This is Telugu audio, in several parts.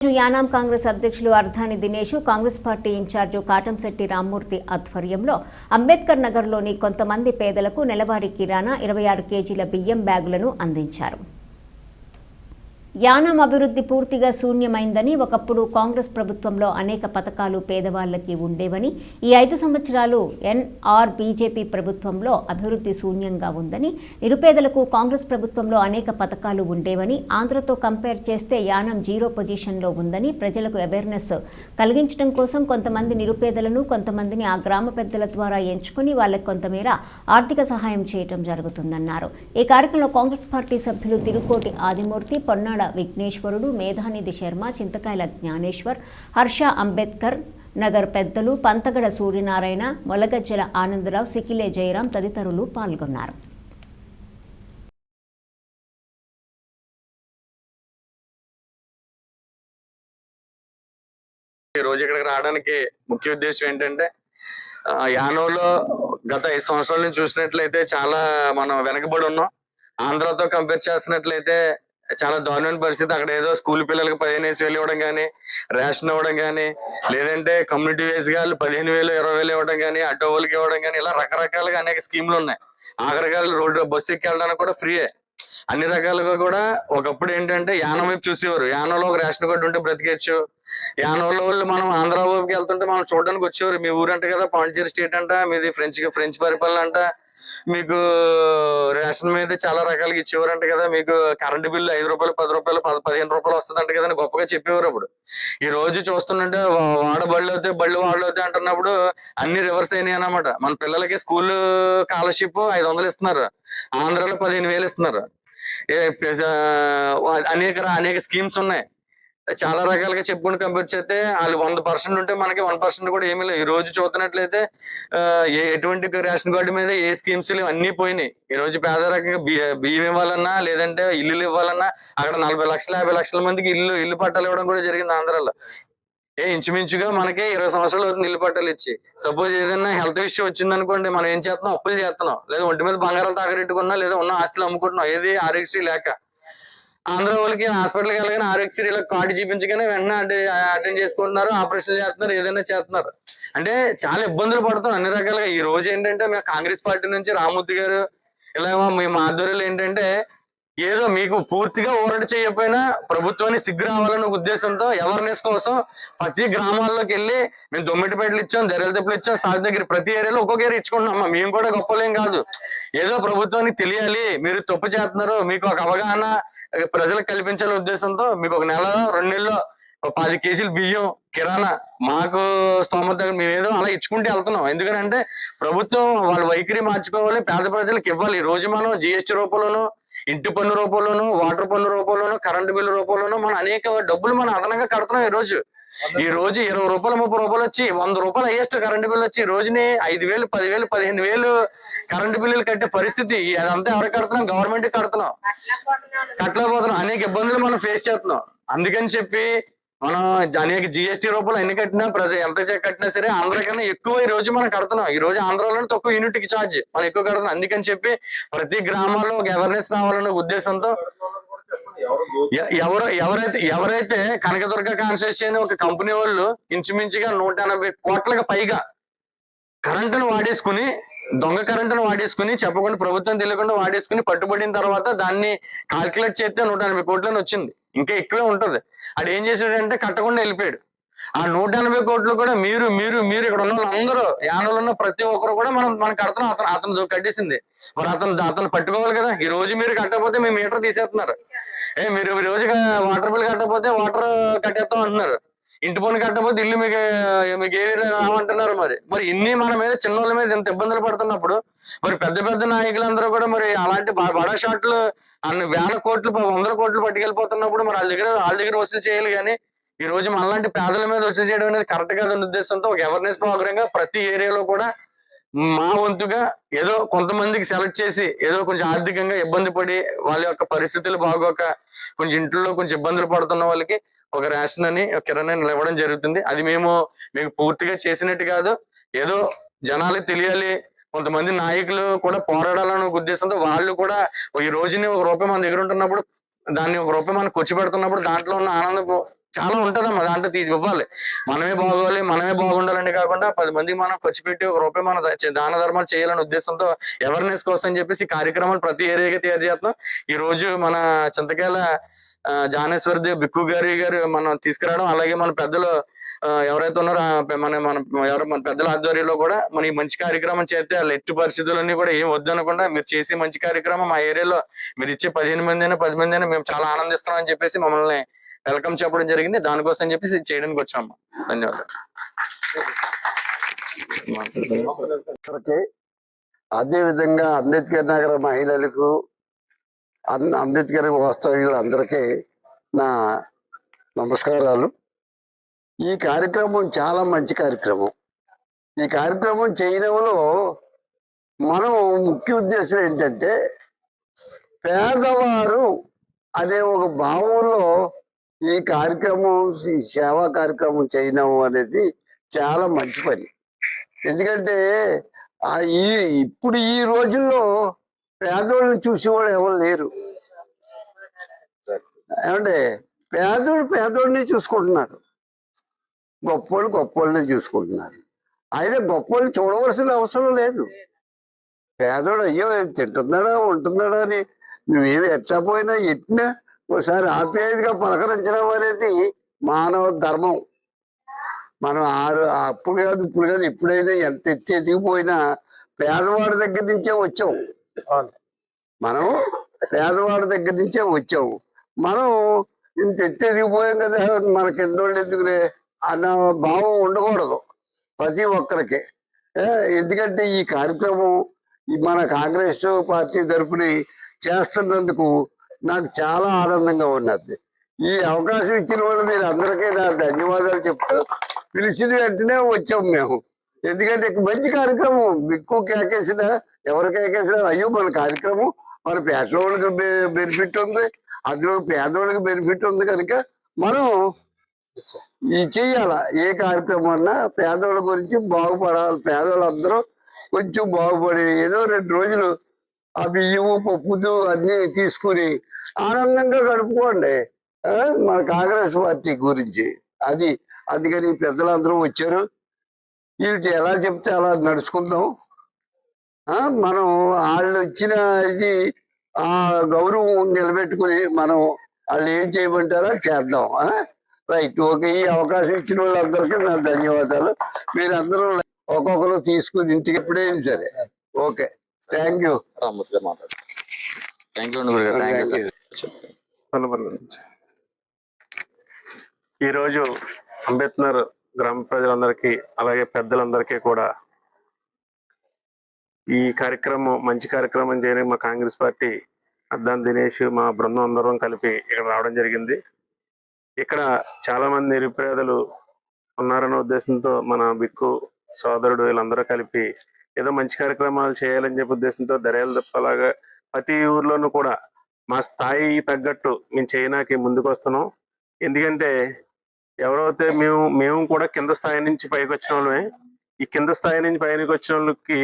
యానాం కాంగ్రెస్ అధ్యక్షులు అర్ధాని దినేష్ కాంగ్రెస్ పార్టీ ఇన్ఛార్జు కాటంశెట్టి రామ్మూర్తి ఆధ్వర్యంలో అంబేద్కర్ నగర్లోని కొంతమంది పేదలకు నెలవారీ కిరాణా ఇరవై ఆరు కేజీల బియ్యం బ్యాగులను అందించారు. యానం అభివృద్ధి పూర్తిగా శూన్యమైందని ఒకప్పుడు కాంగ్రెస్ ప్రభుత్వంలో అనేక పథకాలు పేదవాళ్ళకి ఉండేవని ఈ ఐదు సంవత్సరాలు ఎన్ఆర్ బీజేపీ ప్రభుత్వంలో అభివృద్ధి శూన్యంగా ఉందని నిరుపేదలకు కాంగ్రెస్ ప్రభుత్వంలో అనేక పథకాలు ఉండేవని ఆంధ్రతో కంపేర్ చేస్తే యానం జీరో పొజిషన్లో ఉందని ప్రజలకు అవేర్నెస్ కలిగించడం కోసం కొంతమంది నిరుపేదలను కొంతమందిని ఆ గ్రామ పెద్దల ద్వారా ఎంచుకుని వాళ్ళకి కొంతమేర ఆర్థిక సహాయం చేయటం జరుగుతుందన్నారు. ఈ కార్యక్రమంలో కాంగ్రెస్ పార్టీ సభ్యులు తిరుకోటి ఆదిమూర్తి పొన్నాడు విఘ్నేశ్వరుడు మేధానిధి శర్మ చింతకాయల జ్ఞానేశ్వర్ హర్ష అంబేద్కర్ నగర్ పెద్దలు పంతగడ సూర్యనారాయణ మొలగజ్జల ఆనందరావు సికిలే జయరాం తదితరులు పాల్గొన్నారు. ఈ రోజు ఇక్కడికి రావడానికి ముఖ్య ఉద్దేశం ఏంటంటే యానోలో గత ఐదు సంవత్సరాల నుంచి చూసినట్లయితే చాలా మనం వెనకబడి ఉన్నాం. ఆంధ్రాతో కంపేర్ చేసినట్లయితే చాలా దారుణమైన పరిస్థితి. అక్కడ ఏదో స్కూల్ పిల్లలకి పదిహేను వేసి వేలు ఇవ్వడం కానీ రేషన్ ఇవ్వడం కానీ లేదంటే కమ్యూనిటీ వేస్గా పదిహేను వేలు ఇరవై వేలు ఇవ్వడం కానీ అడ్డో వాళ్ళకి ఇవ్వడం కానీ ఇలా రకరకాలుగా అనేక స్కీములు ఉన్నాయి. ఆఖరికాలు రోడ్డు బస్సు ఎక్కి వెళ్ళడానికి కూడా ఫ్రీయే అన్ని రకాలుగా కూడా ఒకప్పుడు ఏంటంటే యానం వైపు చూసేవారు. యానంలో ఒక రేషన్ కార్డు ఉంటే బ్రతికేచ్చు యానంలో వాళ్ళు మనం ఆంధ్ర వైపుకి వెళ్తుంటే మనం చూడడానికి వచ్చేవారు. మీ ఊరంట కదా పాండిచేరి స్టేట్ అంట మీది ఫ్రెంచ్ ఫ్రెంచ్ పరిపాలన అంట మీకు రేషన్ మీద చాలా రకాలుగా ఇచ్చేవారంట కదా మీకు కరెంట్ బిల్లు ఐదు రూపాయలు పది రూపాయలు పది పదిహేను రూపాయలు వస్తుందంట కదా గొప్పగా చెప్పేవారు అప్పుడు. ఈ రోజు చూస్తుంటే వాడ బళ్ళు అవుతాయి బళ్ళు వాళ్ళు అవుతాయి అంటున్నప్పుడు అన్ని రివర్స్ అయినాయి అన్నమాట. మన పిల్లలకి స్కూల్ స్కాలర్షిప్ ఐదు వందలు ఇస్తున్నారు. ఆంధ్రాలో పదిహేను వేలు ఇస్తున్నారు. ఏ అనేక అనేక స్కీమ్స్ ఉన్నాయి. చాలా రకాలుగా చెప్పుకుని కంపేర్ చేస్తే వాళ్ళు వంద పర్సెంట్ ఉంటే మనకి వన్ పర్సెంట్ కూడా ఏమీ లేవు ఈ రోజు చూస్తున్నట్లయితే ఏ ఎటువంటి రేషన్ కార్డు మీద ఏ స్కీమ్స్ లేవు. అన్ని పోయినాయి. ఈ రోజు పేద రకంగా బియ్య- బియ్యం ఇవ్వాలన్నా లేదంటే ఇల్లులు ఇవ్వాలన్నా అక్కడ నలభై లక్షల యాభై లక్షల మందికి ఇల్లు ఇల్లు పట్టాలు ఇవ్వడం కూడా జరిగింది ఆంధ్రాలో. ఏ ఇంచుమించుగా మనకి ఇరవై సంవత్సరాలు అవుతుంది ఇల్లు పట్టాలు ఇచ్చి సపోజ్ ఏదైనా హెల్త్ ఇష్యూ వచ్చింది అనుకోండి మనం ఏం చేస్తున్నాం? అప్పులు చేస్తున్నాం. లేదా ఒంటి మీద బంగారాలు తాగరెట్టుకున్నా లేదా ఉన్న ఆస్తులు అమ్ముకుంటున్నాం. ఏది ఆరోగ్యశ్రీ లేక. ఆంధ్ర వాళ్ళకి హాస్పిటల్కి వెళ్ళగానే ఆరోగ్యశ్రీ ఇలా కార్డు చూపించగానే వెంటనే అటెండ్ చేసుకుంటున్నారు ఆపరేషన్ చేస్తున్నారు ఏదైనా చేస్తున్నారు. అంటే చాలా ఇబ్బందులు పడుతున్నాం అన్ని రకాలుగా. ఈ రోజు ఏంటంటే మేము కాంగ్రెస్ పార్టీ నుంచి రామూర్తి గారు ఇలా మేము ఆధ్వర్యంలో ఏంటంటే ఏదో మీకు పూర్తిగా ఊరట చేయకపోయినా ప్రభుత్వానికి సిగ్గు రావాలనే ఉద్దేశంతో అవేర్నెస్ కోసం ప్రతి గ్రామాల్లోకి వెళ్ళి మేము దొమ్మిటిపేటలు ఇచ్చాం దెరల తిప్పులు ఇచ్చాం సాధి దగ్గర ప్రతి ఏరియాలో ఒక్కొక్క ఏరియా ఇచ్చుకుంటున్నాం మేము కూడా గొప్పలేం కాదు. ఏదో ప్రభుత్వానికి తెలియాలి. మీరు తప్పు చేస్తున్నారు. మీకు ఒక అవగాహన ప్రజలకు కల్పించాలనే ఉద్దేశంతో మీకు ఒక నెల రెండు నెలలో ఒక పది కేజీలు బియ్యం కిరాణా మాకు స్తోమత దగ్గర మేము ఏదో అలా ఇచ్చుకుంటే వెళ్తున్నాం. ఎందుకంటే ప్రభుత్వం వాళ్ళ వైఖరి మార్చుకోవాలి పేద ప్రజలకు ఇవ్వాలి. ఈ రోజు మనం జిఎస్టీ రూపంలోనూ ఇంటి పన్ను రూపంలోనూ వాటర్ పన్ను రూపంలోనూ కరెంటు బిల్లు రూపంలోనూ మనం అనేక డబ్బులు మనం అదనంగా కడుతున్నాం ఈ రోజు ఈ రోజు ఇరవై రూపాయలు ముప్పై రూపాయలు వచ్చి వంద రూపాయలు హైయెస్ట్ కరెంటు బిల్లు వచ్చి ఈ రోజుని ఐదు వేలు పదివేలు పదిహేను వేలు కరెంటు బిల్లులు కట్టే పరిస్థితి. అదంతా ఎవరికి కడుతున్నాం? గవర్నమెంట్ కడుతున్నాం. కట్టలేకపోతున్నాం. అనేక ఇబ్బందులు మనం ఫేస్ చేస్తున్నాం. అందుకని చెప్పి మనం అనేక జిఎస్టీ రూపాయలు ఎన్ని కట్టినా ప్రజ ఎంత కట్టినా సరే ఆంధ్ర కన్నా ఎక్కువ ఈ రోజు మనం కడుతున్నాం. ఈ రోజు ఆంధ్రాలో తక్కువ యూనిట్కి ఛార్జ్ మనం ఎక్కువ కడుతున్నాం. అందుకని చెప్పి ప్రతి గ్రామాల్లో ఒక అవేర్నెస్ రావాలనే ఉద్దేశంతో ఎవరు ఎవరైతే ఎవరైతే కనకదుర్గ కాన్స్టిట్యూషన్ ఒక కంపెనీ వాళ్ళు ఇంచుమించుగా నూట ఎనభై కోట్లకు పైగా కరెంటును వాడేసుకుని దొంగ కరెంటును వాడేసుకుని చెప్పకుండా ప్రభుత్వం తెలియకుండా వాడేసుకుని పట్టుబడిన తర్వాత దాన్ని కాల్కులేట్ చేస్తే నూట ఎనభై కోట్లని వచ్చింది. ఇంకా ఎక్కువే ఉంటది. ఆడు ఏం చేశాడంటే కట్టకుండా వెళ్ళిపోయాడు. ఆ నూట ఎనభై కోట్లు కూడా మీరు మీరు మీరు ఇక్కడ ఉన్న వాళ్ళందరూ యానంలో ఉన్న ప్రతి ఒక్కరు కూడా మనం మనం కడుతున్నాం అతను అతను కట్టేసింది. మరి అతను అతను పట్టుకోవాలి కదా. ఈ రోజు మీరు కట్టకపోతే మీ మీటర్ తీసేస్తున్నారు. ఏ మీరు ఈ రోజు వాటర్ బిల్ కట్టకపోతే వాటర్ కట్టేస్తాం అంటున్నారు. ఇంటి పని కట్టకపోతే ఇల్లు మీకు మీకు ఏ రావంటున్నారు మరి? మరి ఇన్ని మన మీద చిన్నోళ్ళ మీద ఇంత ఇబ్బందులు పడుతున్నప్పుడు మరి పెద్ద పెద్ద నాయకులందరూ కూడా మరి అలాంటి బడా షాట్లు అన్ని వేల కోట్లు వందల కోట్లు పట్టుకెళ్ళిపోతున్నప్పుడు మరి వాళ్ళ దగ్గర వాళ్ళ దగ్గర వసూలు చేయాలి కానీ ఈ రోజు మనలాంటి పేదల మీద వసూలు చేయడం అనేది కరెక్ట్ కాదన్న ఉద్దేశంతో ఒక అవేర్నెస్ ప్రోగ్రామ్గా ప్రతి ఏరియాలో కూడా మా వంతుగా ఏదో కొంతమందికి సెలెక్ట్ చేసి ఏదో కొంచెం ఆర్థికంగా ఇబ్బంది పడి వాళ్ళ యొక్క పరిస్థితులు బాగోక కొంచెం ఇంట్లో కొంచెం ఇబ్బందులు పడుతున్న వాళ్ళకి ఒక రేషన్ అని ఒక కిరణ్ అని ఇవ్వడం జరుగుతుంది. అది మేము మీకు పూర్తిగా చేసినట్టు కాదు. ఏదో జనాలకి తెలియాలి కొంతమంది నాయకులు కూడా పోరాడాలనే ఉద్దేశంతో వాళ్ళు కూడా ఈ రోజుని ఒక రూపాయి మన దగ్గర ఉంటున్నప్పుడు దాన్ని ఒక రూపాయి మనకు ఖర్చు పెడుతున్నప్పుడు దాంట్లో ఉన్న ఆనందం చాలా ఉంటదమ్మా దాంట్లో తీసి ఇవ్వాలి. మనమే బాగోవాలి మనమే బాగుండాలని కాకుండా పది మందికి మనం ఖర్చు పెట్టి ఒక రూపాయి మనం దాన ధర్మాలు చేయాలనే ఉద్దేశంతో అవేర్నెస్ కోసం అని చెప్పేసి కార్యక్రమాలు ప్రతి ఏరియాగా తయారు చేస్తున్నాం. ఈ రోజు మన చింతకాయల జానేశ్వర్ దేవ్ బిక్కు గారి గారు మనం తీసుకురావడం అలాగే మన పెద్దలు ఎవరైతే ఉన్నారో మన మన ఎవరు మన పెద్దల ఆధ్వర్యంలో కూడా మన ఈ మంచి కార్యక్రమం చేస్తే వాళ్ళ ఎట్టి పరిస్థితులన్నీ కూడా ఏం వద్దనకుండా మీరు చేసే మంచి కార్యక్రమం మా ఏరియాలో మీరు ఇచ్చే పదిహేను మంది అయినా పది మంది అయినా మేము చాలా ఆనందిస్తున్నాం అని చెప్పేసి మమ్మల్ని వెల్కమ్ చెప్పడం జరిగింది. దానికోసం చెప్పేసి చేయడానికి వచ్చాము ధన్యవాదాలు. అదేవిధంగా అంబేద్కర్ నగర మహిళలకు అన్- అంబేద్కర్ వాస్తవ్యులందరికీ నా నమస్కారాలు. ఈ కార్యక్రమం చాలా మంచి కార్యక్రమం. ఈ కార్యక్రమం చేయడంలో మనం ముఖ్య ఉద్దేశం ఏంటంటే పేదవారు అనే ఒక భావంలో ఈ కార్యక్రమం ఈ సేవా కార్యక్రమం చేయడం అనేది చాలా మంచి పని. ఎందుకంటే ఆ ఈ ఇప్పుడు ఈ రోజుల్లో పేదోళ్ళని చూసేవాళ్ళు ఎవరు లేరు. ఏమంటే పేదోడు పేదోడిని చూసుకుంటున్నారు. గొప్పోళ్ళు గొప్పోళ్ళని చూసుకుంటున్నారు. అయితే గొప్పోళ్ళు చూడవలసిన అవసరం లేదు. పేదోడు అయ్యో తింటున్నాడా ఉంటున్నాడా అని నువ్వేమి ఎట్లా పోయినా ఎట్టినా ఒకసారి ఆప్యాయతగా పలకరించడం అనేది మానవ ధర్మం. మనం ఆరు అప్పుడు కాదు ఇప్పుడు కాదు ఎప్పుడైనా ఎంత ఎత్తి ఎదిగిపోయినా పేదవాడి దగ్గర నుంచే వచ్చాం. మనం పేదవాడి దగ్గర నుంచే వచ్చాం. మనం ఇంత ఎత్తి ఎదిగిపోయాం కదా మన కింద ఎందుకులే? అన్న భావం ఉండకూడదు ప్రతి ఒక్కరికి. ఎందుకంటే ఈ కార్యక్రమం మన కాంగ్రెస్ పార్టీ తరపున చేస్తున్నందుకు నాకు చాలా ఆనందంగా ఉన్నది. ఈ అవకాశం ఇచ్చిన వాళ్ళు మీరు అందరికీ నా ధన్యవాదాలు చెప్తూ పిలిచిన వెంటనే వచ్చాం మేము. ఎందుకంటే మంచి కార్యక్రమం. ఎక్కువ కేకేసిన ఎవరు కేకేసినా అయ్యో మన కార్యక్రమం మన పేటలో వాళ్ళకి బెనిఫిట్ ఉంది. అందులో పేదవాళ్ళకి బెనిఫిట్ ఉంది కనుక మనం ఈ చెయ్యాల ఏ కార్యక్రమం అన్నా పేదవాళ్ళ గురించి బాగుపడాలి. పేదవాళ్ళందరూ కొంచెం బాగుపడి ఏదో రెండు రోజులు ఆ బియ్యము పప్పుతో అన్నీ తీసుకుని ఆనందంగా గడుపుకోండి. మన కాంగ్రెస్ పార్టీ గురించి. అది అందుకని పెద్దలందరూ వచ్చారు. వీళ్ళు ఎలా చెప్తే అలా నడుచుకుందాం. ఆ, మనం వాళ్ళు ఇచ్చిన ఇది ఆ గౌరవం నిలబెట్టుకుని మనం వాళ్ళు ఏం చేయమంటారో చేద్దాం. ఆ? రైట్. ఓకే ఈ అవకాశం ఇచ్చిన వాళ్ళందరికీ నా ధన్యవాదాలు. మీరందరూ ఒక్కొక్కరు తీసుకుని ఇంటికి ఎప్పుడే సరే. Okay. Thank you. Thank you thank you sir. ఈరోజు అంబేద్కర్ గ్రామ ప్రజలందరికీ అలాగే పెద్దలందరికీ కూడా ఈ కార్యక్రమం మంచి కార్యక్రమం చేయడానికి మా కాంగ్రెస్ పార్టీ అద్దాన్ దినేష్ మా బృందం అందరం కలిపి ఇక్కడ రావడం జరిగింది. ఇక్కడ చాలా మంది నిరుపేదలు ఉన్నారన్న ఉద్దేశంతో మన బిక్కు సోదరుడు వీళ్ళందరూ కలిపి ఏదో మంచి కార్యక్రమాలు చేయాలని చెప్పే ఉద్దేశంతో దర్యాలు తప్పలాగా ప్రతి ఊర్లోనూ కూడా మా స్థాయి తగ్గట్టు మేము చైనాకి ముందుకు వస్తున్నాం ఎందుకంటే ఎవరైతే మేము మేము కూడా కింద స్థాయి నుంచి పైకి వచ్చిన వాళ్ళమే. ఈ కింద స్థాయి నుంచి పైకి వచ్చిన వాళ్ళకి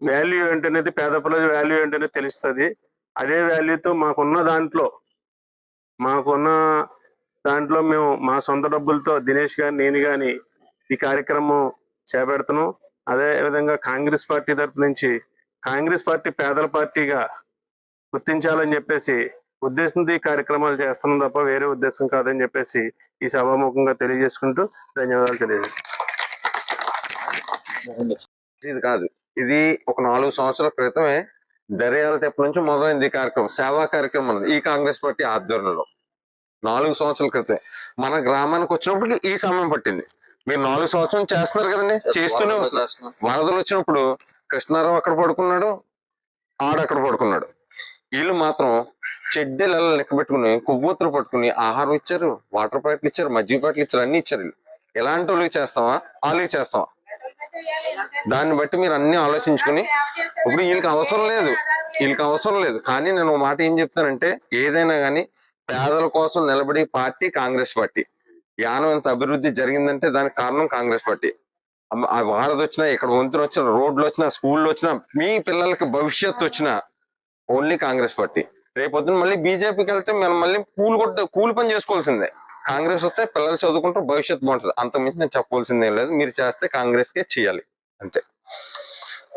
వాల్యూ ఏంటనేది పేద పిల్లల వాల్యూ ఏంటనేది తెలుస్తుంది. అదే వాల్యూతో మాకున్న దాంట్లో మాకున్న దాంట్లో మేము మా సొంత డబ్బులతో దినేష్ గారు నేను గాని ఈ కార్యక్రమం చేపడుతున్నాం. అదే విధంగా కాంగ్రెస్ పార్టీ తరపు నుంచి కాంగ్రెస్ పార్టీ పేదల పార్టీగా గుర్తించాలని చెప్పేసి ఉద్దేశంతో ఈ కార్యక్రమాలు చేస్తున్నాం తప్ప వేరే ఉద్దేశం కాదని చెప్పేసి ఈ సభాముఖంగా తెలియజేసుకుంటూ ధన్యవాదాలు తెలియజేస్తాను ఇది కాదు. ఇది ఒక నాలుగు సంవత్సరాల క్రితమే దర్యాల తెప్ప నుంచి మొదలైంది ఈ కార్యక్రమం సేవా కార్యక్రమం ఈ కాంగ్రెస్ పార్టీ ఆధ్వర్యంలో. నాలుగు సంవత్సరాల క్రితం మన గ్రామానికి వచ్చినప్పటికి ఈ సమయం పట్టింది. మీరు నాలుగు సంవత్సరం చేస్తున్నారు కదండి చేస్తూనే వరదలు వచ్చినప్పుడు కృష్ణారావు అక్కడ పడుకున్నాడు ఆడ అక్కడ పడుకున్నాడు. వీళ్ళు మాత్రం చెడ్డీలు అలా లెక్క పెట్టుకుని కొవ్వొత్తులు పట్టుకుని ఆహారం ఇచ్చారు వాటర్ ప్యాకెట్లు ఇచ్చారు మజ్జిగ ప్యాకెట్లు ఇచ్చారు అన్ని ఇచ్చారు వీళ్ళు. ఎలాంటి వాళ్ళకి చేస్తావా వాళ్ళకి చేస్తావా దాన్ని బట్టి మీరు అన్ని ఆలోచించుకుని ఇప్పుడు వీళ్ళకి అవసరం లేదు. వీళ్ళకి అవసరం లేదు. కానీ నేను ఒక మాట ఏం చెప్తానంటే ఏదైనా కానీ పేదల కోసం నిలబడే పార్టీ కాంగ్రెస్ పార్టీ. యానం ఎంత అభివృద్ధి జరిగిందంటే దానికి కారణం కాంగ్రెస్ పార్టీ. ఆ వారధి వచ్చినా ఇక్కడ వంతులు వచ్చినా రోడ్లు వచ్చినా స్కూళ్ళు వచ్చినా మీ పిల్లలకి భవిష్యత్తు వచ్చినా ఓన్లీ కాంగ్రెస్ పార్టీ. రేపొద్దున మళ్ళీ బీజేపీకి వెళ్తే మనం మళ్ళీ కూలి కొట్ట కూలి పని చేసుకోవాల్సిందే. కాంగ్రెస్ వస్తే పిల్లలు చదువుకుంటారు భవిష్యత్తు బాగుంటుంది. మించి నేను చెప్పవలసిందేం లేదు. మీరు చేస్తే కాంగ్రెస్ కే చేయాలి. అంతే.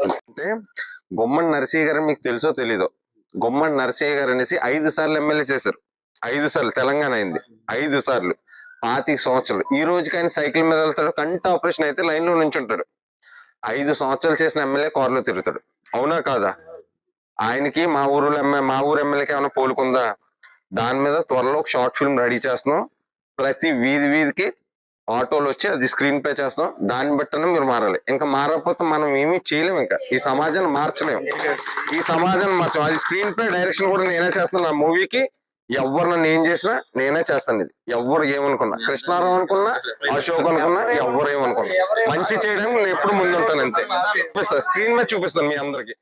అంటే గుమ్మడి నరసయ్య గారు మీకు తెలుసో తెలీదో గుమ్మడి నరసయ్య గారు అనేసి ఐదు సార్లు ఎమ్మెల్యే చేశారు. ఐదు సార్లు తెలంగాణ అయింది. ఐదు సార్లు. పాతిక సంవత్సరాలు. ఈ రోజుకి ఆయన సైకిల్ మీద వెళ్తాడు కంటి ఆపరేషన్ అయితే లైన్లో నుంచి ఉంటాడు ఐదు సంవత్సరాలు చేసిన ఎమ్మెల్యే కారులో తిరుగుతాడు. అవునా కాదా? ఆయనకి మా ఊరు ఎమ్మె మా ఊరు ఎమ్మెల్యేకి ఏమైనా పోలుకుందా? దాని మీద త్వరలో ఒక షార్ట్ ఫిల్మ్ రెడీ చేస్తున్నాం. ప్రతి వీధి వీధికి ఆటోలు వచ్చి అది స్క్రీన్ ప్లే చేస్తాం దాన్ని బట్టనే మీరు మారాలి. ఇంకా మారకపోతే మనం ఏమీ చేయలేము ఇంకా. ఈ సమాజాన్ని మార్చలేము ఈ సమాజాన్ని మార్చలేము అది స్క్రీన్ ప్లే డైరెక్షన్ కూడా నేనే చేస్తాను ఆ మూవీకి ఎవరు నన్ను ఏం చేసినా నేనే చేస్తాను ఇది. ఎవరు ఏమనుకున్నా. కృష్ణారావు అనుకున్నా అశోక్ అనుకున్నా ఎవరు ఏమనుకున్నా. మంచి చేయడానికి నేను ఎప్పుడు ముందుంటాను అంతే. చూపిస్తాను స్క్రీన్ మీద చూపిస్తాను మీ అందరికి.